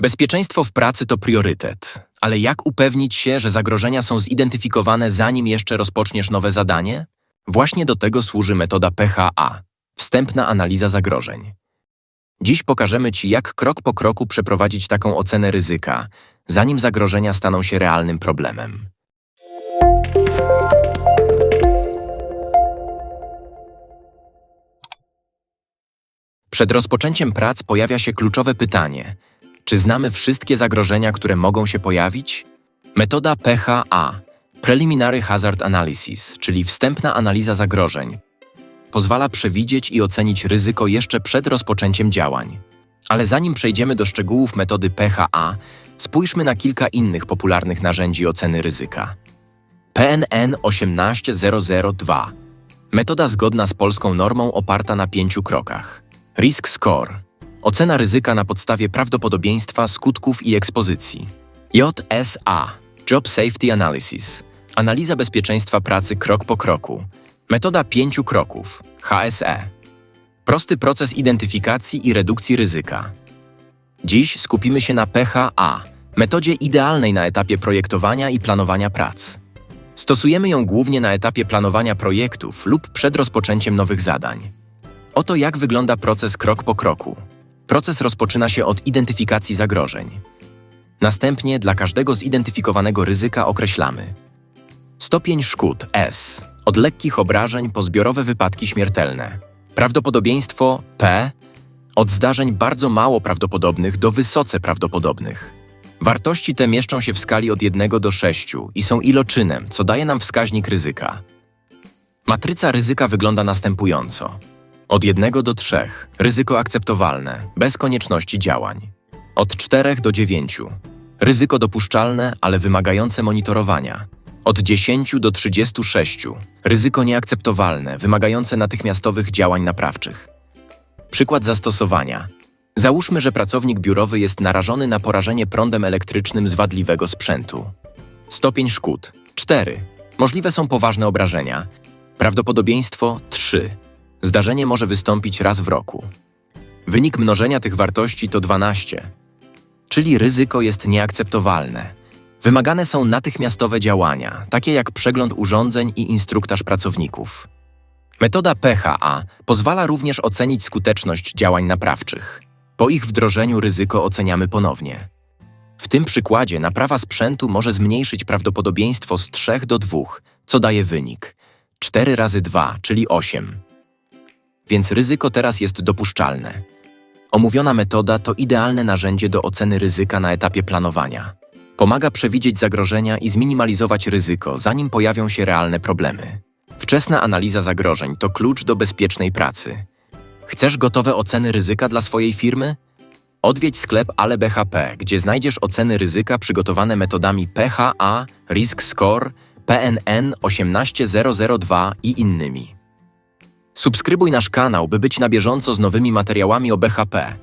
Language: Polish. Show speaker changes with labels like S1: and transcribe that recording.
S1: Bezpieczeństwo w pracy to priorytet, ale jak upewnić się, że zagrożenia są zidentyfikowane zanim jeszcze rozpoczniesz nowe zadanie? Właśnie do tego służy metoda PHA wstępna analiza zagrożeń. Dziś pokażemy Ci, jak krok po kroku przeprowadzić taką ocenę ryzyka, zanim zagrożenia staną się realnym problemem. Przed rozpoczęciem prac pojawia się kluczowe pytanie: czy znamy wszystkie zagrożenia, które mogą się pojawić? Metoda PHA Preliminary Hazard Analysis, czyli wstępna analiza zagrożeń, pozwala przewidzieć i ocenić ryzyko jeszcze przed rozpoczęciem działań. Ale zanim przejdziemy do szczegółów metody PHA, spójrzmy na kilka innych popularnych narzędzi oceny ryzyka. PNN 18002 Metoda zgodna z polską normą oparta na pięciu krokach. Risk Score Ocena ryzyka na podstawie prawdopodobieństwa, skutków i ekspozycji. JSA Job Safety Analysis Analiza bezpieczeństwa pracy krok po kroku. Metoda pięciu kroków HSE Prosty proces identyfikacji i redukcji ryzyka. Dziś skupimy się na PHA, metodzie idealnej na etapie projektowania i planowania prac. Stosujemy ją głównie na etapie planowania projektów lub przed rozpoczęciem nowych zadań. Oto jak wygląda proces krok po kroku. Proces rozpoczyna się od identyfikacji zagrożeń. Następnie dla każdego zidentyfikowanego ryzyka określamy stopień szkód S, od lekkich obrażeń po zbiorowe wypadki śmiertelne. Prawdopodobieństwo P, od zdarzeń bardzo mało prawdopodobnych do wysoce prawdopodobnych. Wartości te mieszczą się w skali od 1 do 6 i są iloczynem, co daje nam wskaźnik ryzyka. Matryca ryzyka wygląda następująco. Od 1 do 3 ryzyko akceptowalne, bez konieczności działań. Od 4 do 9 ryzyko dopuszczalne, ale wymagające monitorowania. Od 10 do 36 ryzyko nieakceptowalne, wymagające natychmiastowych działań naprawczych. Przykład zastosowania. Załóżmy, że pracownik biurowy jest narażony na porażenie prądem elektrycznym z wadliwego sprzętu. Stopień szkód 4. Możliwe są poważne obrażenia. Prawdopodobieństwo 3. Zdarzenie może wystąpić raz w roku. Wynik mnożenia tych wartości to 12, czyli ryzyko jest nieakceptowalne. Wymagane są natychmiastowe działania, takie jak przegląd urządzeń i instruktaż pracowników. Metoda PHA pozwala również ocenić skuteczność działań naprawczych. Po ich wdrożeniu ryzyko oceniamy ponownie. W tym przykładzie naprawa sprzętu może zmniejszyć prawdopodobieństwo z 3 do 2, co daje wynik 4 razy 2, czyli 8. Więc ryzyko teraz jest dopuszczalne. Omówiona metoda to idealne narzędzie do oceny ryzyka na etapie planowania. Pomaga przewidzieć zagrożenia i zminimalizować ryzyko, zanim pojawią się realne problemy. Wczesna analiza zagrożeń to klucz do bezpiecznej pracy. Chcesz gotowe oceny ryzyka dla swojej firmy? Odwiedź sklep Ale BHP, gdzie znajdziesz oceny ryzyka przygotowane metodami PHA, Risk Score, PNN 18002 i innymi. Subskrybuj nasz kanał, by być na bieżąco z nowymi materiałami o BHP.